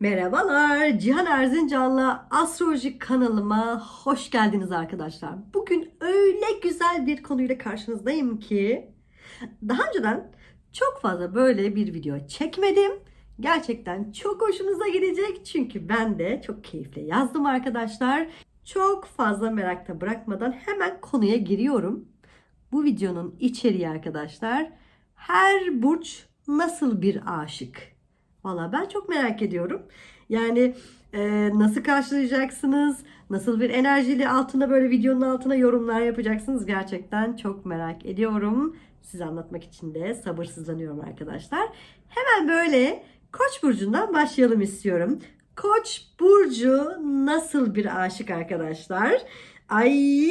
Merhabalar, Cihan Erzincan'la Astroloji kanalıma hoş geldiniz arkadaşlar. Bugün öyle güzel bir konuyla karşınızdayım ki daha önceden çok fazla böyle bir video çekmedim. Gerçekten çok hoşunuza gidecek çünkü ben de çok keyifle yazdım arkadaşlar. Çok fazla merakta bırakmadan hemen konuya giriyorum. Bu videonun içeriği arkadaşlar her burç nasıl bir aşık? Valla ben çok merak ediyorum. Yani e, nasıl karşılayacaksınız? Nasıl bir enerjiyle altına böyle videonun altına yorumlar yapacaksınız? Gerçekten çok merak ediyorum. Size anlatmak için de sabırsızlanıyorum arkadaşlar. Hemen böyle Koç burcundan başlayalım istiyorum. Koç burcu nasıl bir aşık arkadaşlar? Ay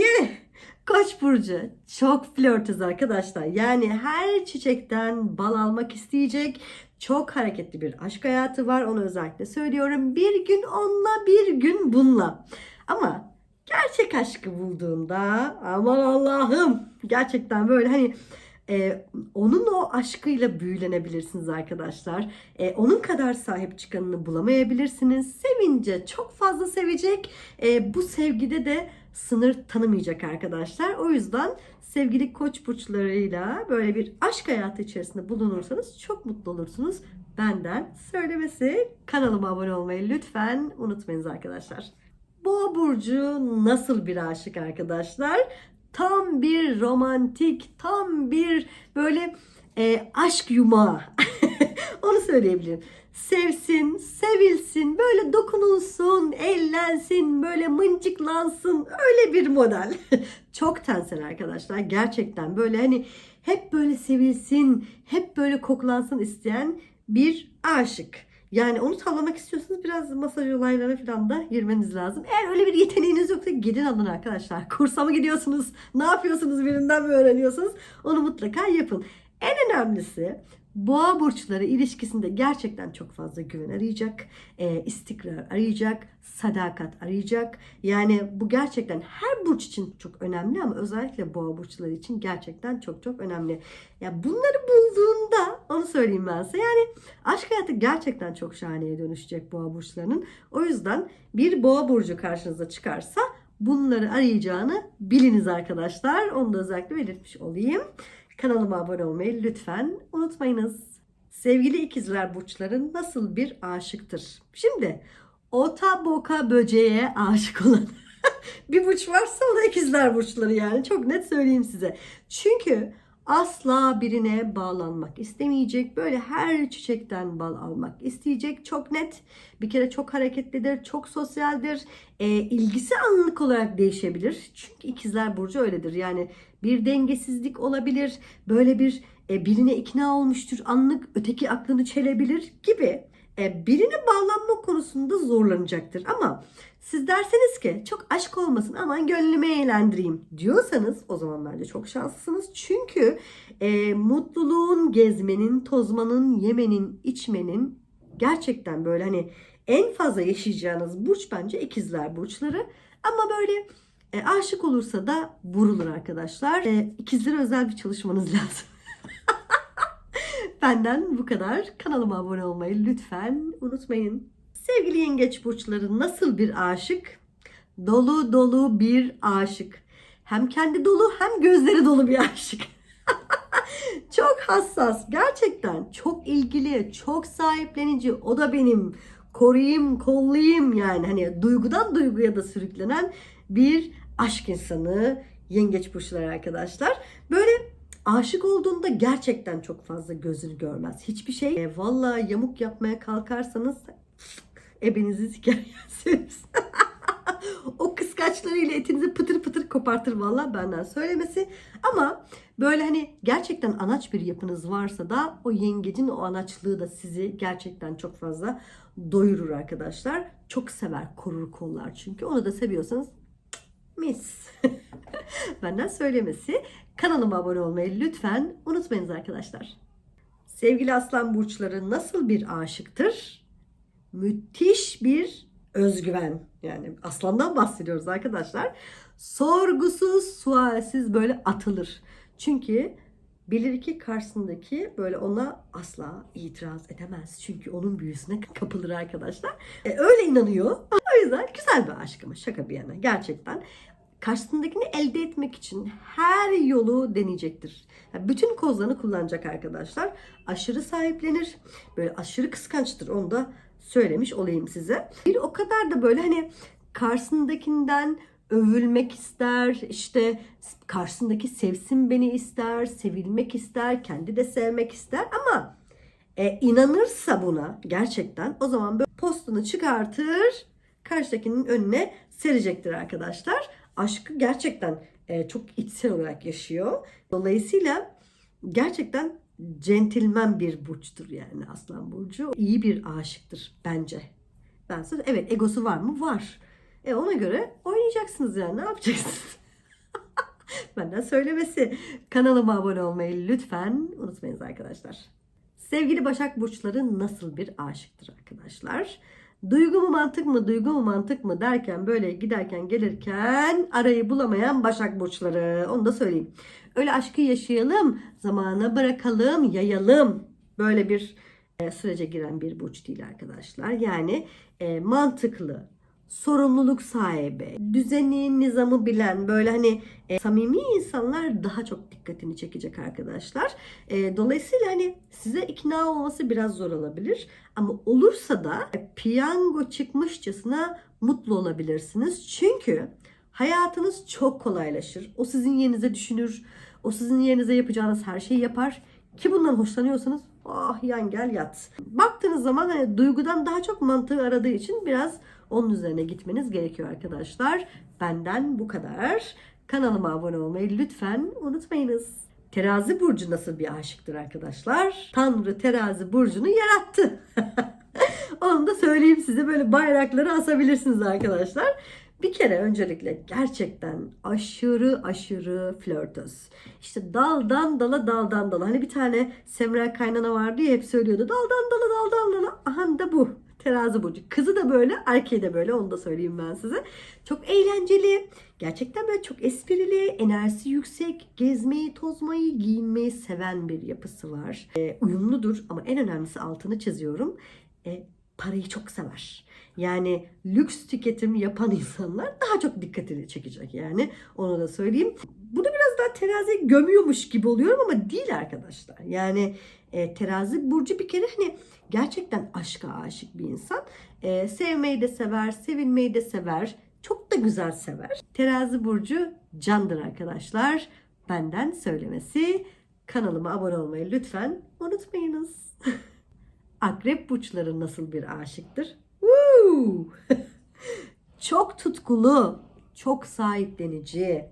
Koç burcu çok flörtöz arkadaşlar. Yani her çiçekten bal almak isteyecek. Çok hareketli bir aşk hayatı var. Onu özellikle söylüyorum. Bir gün onunla, bir gün bununla. Ama gerçek aşkı bulduğunda aman Allah'ım gerçekten böyle hani e, onun o aşkıyla büyülenebilirsiniz arkadaşlar. E, onun kadar sahip çıkanını bulamayabilirsiniz. Sevince çok fazla sevecek. E, bu sevgide de sınır tanımayacak arkadaşlar. O yüzden sevgili koç burçlarıyla böyle bir aşk hayatı içerisinde bulunursanız çok mutlu olursunuz. Benden söylemesi kanalıma abone olmayı lütfen unutmayınız arkadaşlar. Boğa burcu nasıl bir aşık arkadaşlar? Tam bir romantik, tam bir böyle e, aşk yumağı. Onu söyleyebilirim. Sevsin, sevilsin, böyle dokunulsun, ellensin, böyle mıncıklansın. Öyle bir model. Çok tensel arkadaşlar. Gerçekten böyle hani hep böyle sevilsin, hep böyle koklansın isteyen bir aşık. Yani onu tavlamak istiyorsanız biraz masaj olaylarına falan da girmeniz lazım. Eğer öyle bir yeteneğiniz yoksa gidin alın arkadaşlar. Kursa mı gidiyorsunuz? Ne yapıyorsunuz? Birinden mi öğreniyorsunuz? Onu mutlaka yapın. En önemlisi Boğa burçları ilişkisinde gerçekten çok fazla güven arayacak, e, istikrar arayacak, sadakat arayacak. Yani bu gerçekten her burç için çok önemli ama özellikle boğa burçları için gerçekten çok çok önemli. Ya bunları bulduğunda onu söyleyeyim ben size. Yani aşk hayatı gerçekten çok şahaneye dönüşecek boğa burçlarının. O yüzden bir boğa burcu karşınıza çıkarsa bunları arayacağını biliniz arkadaşlar. Onu da özellikle belirtmiş olayım. Kanalıma abone olmayı lütfen unutmayınız. Sevgili ikizler burçları nasıl bir aşıktır? Şimdi ota boka böceğe aşık olan bir burç varsa o da ikizler burçları yani. Çok net söyleyeyim size. Çünkü asla birine bağlanmak istemeyecek. Böyle her çiçekten bal almak isteyecek. Çok net. Bir kere çok hareketlidir, çok sosyaldir. E, ilgisi anlık olarak değişebilir. Çünkü ikizler burcu öyledir. Yani bir dengesizlik olabilir. Böyle bir e, birine ikna olmuştur. Anlık öteki aklını çelebilir gibi. E, birine bağlanma konusunda zorlanacaktır. Ama siz derseniz ki çok aşk olmasın aman gönlümü eğlendireyim diyorsanız o zaman bence çok şanslısınız. Çünkü e, mutluluğun, gezmenin, tozmanın, yemenin, içmenin gerçekten böyle hani en fazla yaşayacağınız burç bence ikizler burçları. Ama böyle e, aşık olursa da vurulur arkadaşlar. E, ikizlere özel bir çalışmanız lazım. Benden bu kadar. Kanalıma abone olmayı lütfen unutmayın. Sevgili yengeç burçları nasıl bir aşık? Dolu dolu bir aşık. Hem kendi dolu hem gözleri dolu bir aşık. çok hassas. Gerçekten çok ilgili, çok sahiplenici. O da benim. Koruyayım, kollayayım yani. Hani duygudan duyguya da sürüklenen bir aşk insanı. Yengeç burçları arkadaşlar. Böyle aşık olduğunda gerçekten çok fazla gözünü görmez. Hiçbir şey. E, Valla yamuk yapmaya kalkarsanız ebenizi siker yersiniz. o kıskaçlarıyla etinizi pıtır pıtır kopartır valla benden söylemesi. Ama böyle hani gerçekten anaç bir yapınız varsa da o yengecin o anaçlığı da sizi gerçekten çok fazla doyurur arkadaşlar. Çok sever, korur kollar çünkü. Onu da seviyorsanız mis. benden söylemesi. Kanalıma abone olmayı lütfen unutmayınız arkadaşlar. Sevgili aslan burçları nasıl bir aşıktır? Müthiş bir özgüven. Yani aslandan bahsediyoruz arkadaşlar. Sorgusuz, sualsiz böyle atılır. Çünkü bilir ki karşısındaki böyle ona asla itiraz edemez. Çünkü onun büyüsüne kapılır arkadaşlar. E, öyle inanıyor. O yüzden güzel bir aşk ama şaka bir yana gerçekten. Karşısındakini elde etmek için her yolu deneyecektir. Yani bütün kozlarını kullanacak arkadaşlar. Aşırı sahiplenir. Böyle aşırı kıskançtır. Onu da söylemiş olayım size. Bir o kadar da böyle hani karşısındakinden övülmek ister, işte karşısındaki sevsin beni ister, sevilmek ister, kendi de sevmek ister ama e, inanırsa buna gerçekten o zaman böyle postunu çıkartır, karşıdakinin önüne serecektir arkadaşlar. Aşkı gerçekten e, çok içsel olarak yaşıyor. Dolayısıyla gerçekten centilmen bir burçtur yani Aslan Burcu. İyi bir aşıktır bence. Ben size evet egosu var mı? Var. E ona göre oynayacaksınız yani ne yapacaksınız? Benden söylemesi. Kanalıma abone olmayı lütfen unutmayınız arkadaşlar. Sevgili Başak Burçları nasıl bir aşıktır arkadaşlar? Duygu mu mantık mı, duygu mu mantık mı derken böyle giderken gelirken arayı bulamayan Başak Burçları. Onu da söyleyeyim. Öyle aşkı yaşayalım, zamana bırakalım, yayalım. Böyle bir e, sürece giren bir burç değil arkadaşlar. Yani e, mantıklı, sorumluluk sahibi, düzeni, nizamı bilen böyle hani e, samimi insanlar daha çok dikkatini çekecek arkadaşlar. E, dolayısıyla hani size ikna olması biraz zor olabilir. Ama olursa da e, piyango çıkmışçasına mutlu olabilirsiniz. Çünkü hayatınız çok kolaylaşır. O sizin yerinize düşünür. O sizin yerinize yapacağınız her şeyi yapar. Ki bundan hoşlanıyorsanız ah yan gel yat. Baktığınız zaman hani duygudan daha çok mantığı aradığı için biraz onun üzerine gitmeniz gerekiyor arkadaşlar. Benden bu kadar. Kanalıma abone olmayı lütfen unutmayınız. Terazi burcu nasıl bir aşıktır arkadaşlar? Tanrı terazi burcunu yarattı. Onu da söyleyeyim size böyle bayrakları asabilirsiniz arkadaşlar. Bir kere öncelikle gerçekten aşırı aşırı flörtöz. İşte daldan dala daldan dala. Hani bir tane Semra Kaynana vardı ya hep söylüyordu. Daldan dala daldan dala. Aha da bu. Terazi burcu. Kızı da böyle, erkeği de böyle. Onu da söyleyeyim ben size. Çok eğlenceli. Gerçekten böyle çok esprili, enerjisi yüksek, gezmeyi, tozmayı, giyinmeyi seven bir yapısı var. E, uyumludur ama en önemlisi altını çiziyorum. E, parayı çok sever. Yani lüks tüketim yapan insanlar daha çok dikkatini çekecek yani. Onu da söyleyeyim. Bunu biraz daha terazi gömüyormuş gibi oluyorum ama değil arkadaşlar. Yani e, terazi burcu bir kere hani gerçekten aşka aşık bir insan. E, sevmeyi de sever, sevilmeyi de sever. Çok da güzel sever. Terazi burcu candır arkadaşlar. Benden söylemesi. Kanalıma abone olmayı lütfen unutmayınız. Akrep burçları nasıl bir aşıktır? Çok tutkulu, çok sahiplenici.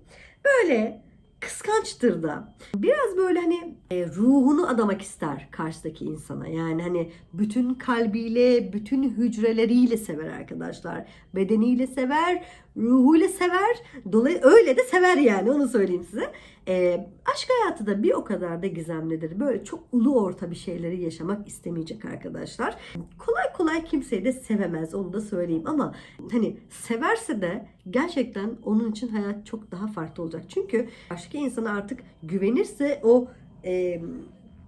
Böyle kıskançtır da. Biraz böyle hani e, ruhunu adamak ister karşıdaki insana. Yani hani bütün kalbiyle, bütün hücreleriyle sever arkadaşlar. Bedeniyle sever, ruhuyla sever. Dolayısıyla öyle de sever yani onu söyleyeyim size. E, aşk hayatı da bir o kadar da gizemlidir. Böyle çok ulu orta bir şeyleri yaşamak istemeyecek arkadaşlar. Kolay kolay kimseyi de sevemez onu da söyleyeyim ama hani severse de gerçekten onun için hayat çok daha farklı olacak. Çünkü başka insana artık güvenirse o e,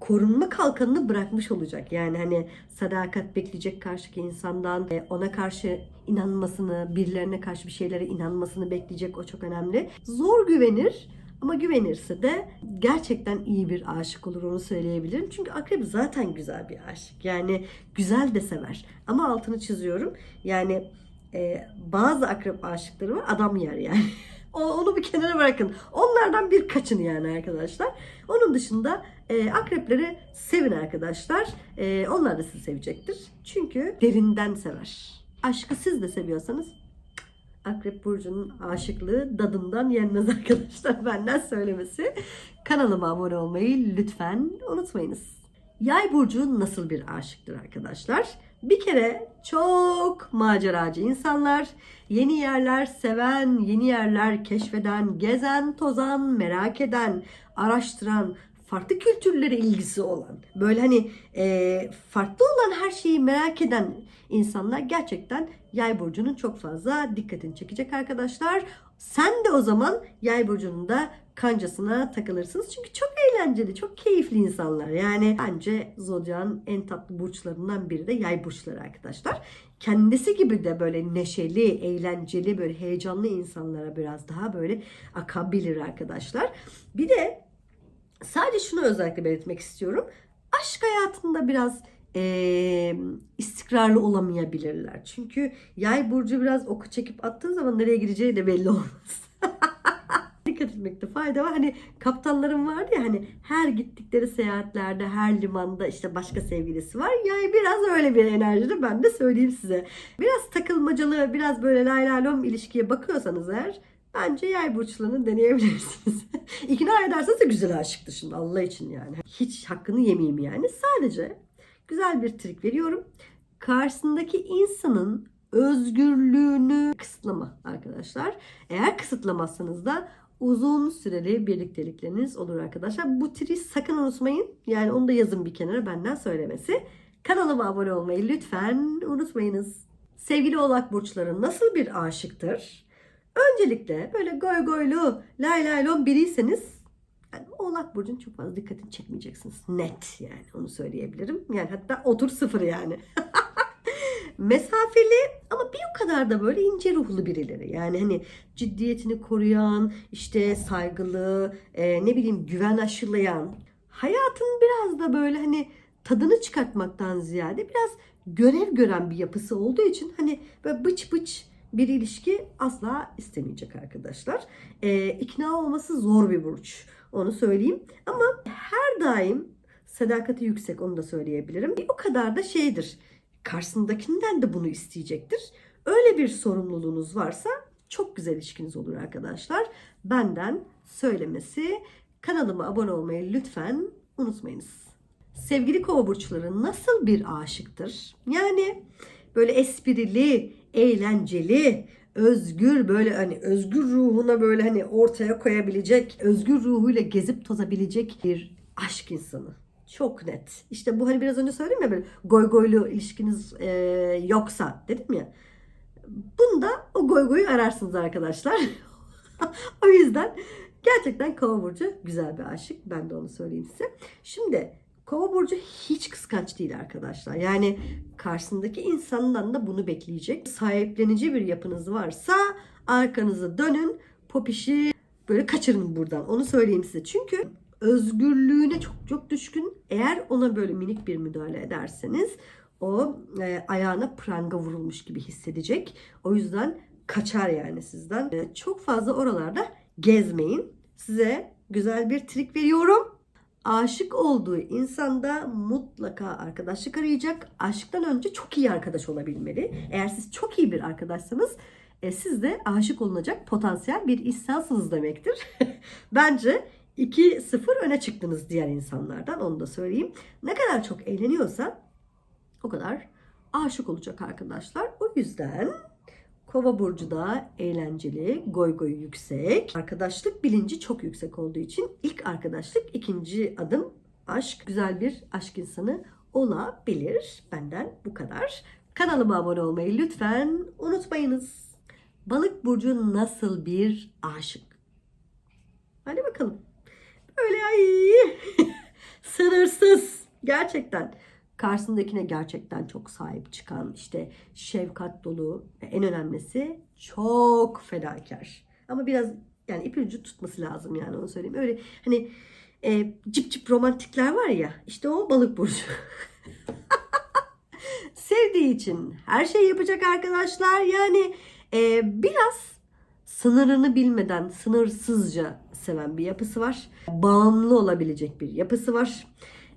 korunma kalkanını bırakmış olacak. Yani hani sadakat bekleyecek karşıki insandan e, ona karşı inanmasını, birilerine karşı bir şeylere inanmasını bekleyecek. O çok önemli. Zor güvenir ama güvenirse de gerçekten iyi bir aşık olur onu söyleyebilirim. Çünkü akrep zaten güzel bir aşık. Yani güzel de sever. Ama altını çiziyorum. Yani e, bazı akrep aşıkları var adam yer yani. Onu bir kenara bırakın. Onlardan bir kaçın yani arkadaşlar. Onun dışında e, akrepleri sevin arkadaşlar. E, onlar da sizi sevecektir. Çünkü derinden sever. Aşkı siz de seviyorsanız Akrep Burcu'nun aşıklığı dadından yenmez arkadaşlar benden söylemesi. Kanalıma abone olmayı lütfen unutmayınız. Yay Burcu nasıl bir aşıktır arkadaşlar? Bir kere çok maceracı insanlar, yeni yerler seven, yeni yerler keşfeden, gezen, tozan, merak eden, araştıran, farklı kültürlere ilgisi olan, böyle hani e, farklı olan her şeyi merak eden insanlar gerçekten yay burcunun çok fazla dikkatini çekecek arkadaşlar. Sen de o zaman yay burcunun da kancasına takılırsınız. Çünkü çok eğlenceli, çok keyifli insanlar. Yani bence Zodya'nın en tatlı burçlarından biri de yay burçları arkadaşlar. Kendisi gibi de böyle neşeli, eğlenceli, böyle heyecanlı insanlara biraz daha böyle akabilir arkadaşlar. Bir de sadece şunu özellikle belirtmek istiyorum. Aşk hayatında biraz eee, istikrarlı olamayabilirler. Çünkü yay burcu biraz oku çekip attığın zaman nereye gideceği de belli olmaz. Dikkat etmekte fayda var. Hani kaptanların vardı ya hani her gittikleri seyahatlerde her limanda işte başka sevgilisi var. Yani biraz öyle bir enerjide ben de söyleyeyim size. Biraz takılmacalı, biraz böyle lay lay lom ilişkiye bakıyorsanız eğer bence yay burçlarını deneyebilirsiniz. İkna ederseniz de güzel aşıktır şimdi Allah için yani. Hiç hakkını yemeyeyim yani. Sadece güzel bir trik veriyorum. Karşısındaki insanın özgürlüğünü kısıtlama arkadaşlar. Eğer kısıtlamazsanız da uzun süreli birliktelikleriniz olur arkadaşlar. Bu triyi sakın unutmayın. Yani onu da yazın bir kenara benden söylemesi. Kanalıma abone olmayı lütfen unutmayınız. Sevgili oğlak burçları nasıl bir aşıktır? Öncelikle böyle goy goylu lay lay lom biriyseniz yani Oğlak Burcu'nun çok fazla dikkatini çekmeyeceksiniz. Net yani onu söyleyebilirim. Yani hatta otur sıfır yani. Mesafeli ama bir o kadar da böyle ince ruhlu birileri. Yani hani ciddiyetini koruyan, işte saygılı, e, ne bileyim güven aşılayan. Hayatın biraz da böyle hani tadını çıkartmaktan ziyade biraz görev gören bir yapısı olduğu için hani böyle bıç bıç bir ilişki asla istemeyecek arkadaşlar. E, ikna olması zor bir burç. Onu söyleyeyim. Ama her daim sadakati yüksek onu da söyleyebilirim. Bir o kadar da şeydir. Karşısındakinden de bunu isteyecektir. Öyle bir sorumluluğunuz varsa çok güzel ilişkiniz olur arkadaşlar. Benden söylemesi kanalıma abone olmayı lütfen unutmayınız. Sevgili kova burçları nasıl bir aşıktır? Yani böyle esprili, eğlenceli, özgür böyle hani özgür ruhuna böyle hani ortaya koyabilecek, özgür ruhuyla gezip tozabilecek bir aşk insanı. Çok net. İşte bu hani biraz önce söyledim ya böyle goy goylu ilişkiniz e, yoksa dedim ya. Bunda o goy goyu ararsınız arkadaşlar. o yüzden gerçekten kova burcu güzel bir aşık. Ben de onu söyleyeyim size. Şimdi Kova burcu hiç kıskanç değil arkadaşlar. Yani karşısındaki insandan da bunu bekleyecek. Sahiplenici bir yapınız varsa arkanızı dönün. Popişi böyle kaçırın buradan. Onu söyleyeyim size. Çünkü özgürlüğüne çok çok düşkün. Eğer ona böyle minik bir müdahale ederseniz o e, ayağına pranga vurulmuş gibi hissedecek. O yüzden kaçar yani sizden. E, çok fazla oralarda gezmeyin. Size güzel bir trik veriyorum aşık olduğu insanda mutlaka arkadaşlık arayacak. Aşktan önce çok iyi arkadaş olabilmeli. Eğer siz çok iyi bir arkadaşsanız e, siz de aşık olunacak potansiyel bir insansınız demektir. Bence 2-0 öne çıktınız diğer insanlardan onu da söyleyeyim. Ne kadar çok eğleniyorsa o kadar aşık olacak arkadaşlar. O yüzden Kova burcu da eğlenceli, goy goyu yüksek. Arkadaşlık bilinci çok yüksek olduğu için ilk arkadaşlık, ikinci adım aşk. Güzel bir aşk insanı olabilir. Benden bu kadar. Kanalıma abone olmayı lütfen unutmayınız. Balık burcu nasıl bir aşık? Hadi bakalım. Böyle ay sınırsız gerçekten karşısındakine gerçekten çok sahip çıkan, işte şefkat dolu ve en önemlisi çok fedakar. Ama biraz yani ipi ucu tutması lazım yani onu söyleyeyim. Öyle hani e, cip cip romantikler var ya işte o balık burcu. Sevdiği için her şeyi yapacak arkadaşlar. Yani e, biraz sınırını bilmeden sınırsızca seven bir yapısı var. Bağımlı olabilecek bir yapısı var.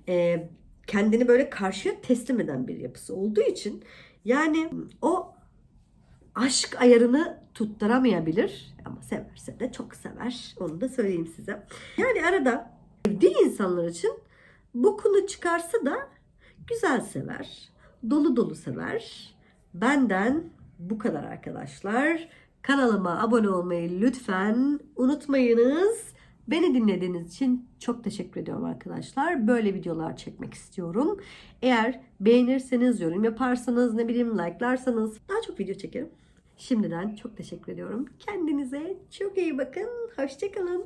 E, kendini böyle karşıya teslim eden bir yapısı olduğu için yani o aşk ayarını tutturamayabilir ama severse de çok sever. Onu da söyleyeyim size. Yani arada sevdiği insanlar için bokunu çıkarsa da güzel sever. Dolu dolu sever. Benden bu kadar arkadaşlar. Kanalıma abone olmayı lütfen unutmayınız. Beni dinlediğiniz için çok teşekkür ediyorum arkadaşlar. Böyle videolar çekmek istiyorum. Eğer beğenirseniz, yorum yaparsanız, ne bileyim like'larsanız daha çok video çekerim. Şimdiden çok teşekkür ediyorum. Kendinize çok iyi bakın. Hoşçakalın.